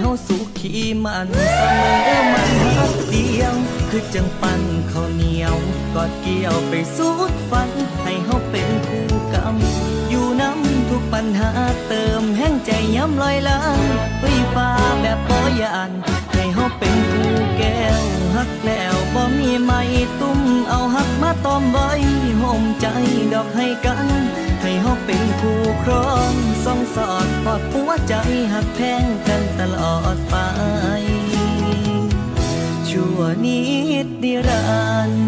เฮาสุขีมันเสมอมันฮักเดียว คือจังปั้นข้าวเหนียวกอดเกี่ยวไปสุดฝัน ให้เฮาเป็นคู่กำอยู่น้ำทุกปัญหาเติมแห้งใจย้ำลอยล้างไฟฟ้าแบบปอยานให้เฮาเป็นคู่แก้วฮักแล้วบ่มีไม่ตุ้มเอาฮักมาต้อมไว้ห่มใจดอกให้กันให้เฮาเป็นคู่ครองส่องสอดปอดหัวใจหักแพง ลอดไป ชั่วนิดนิรันดร์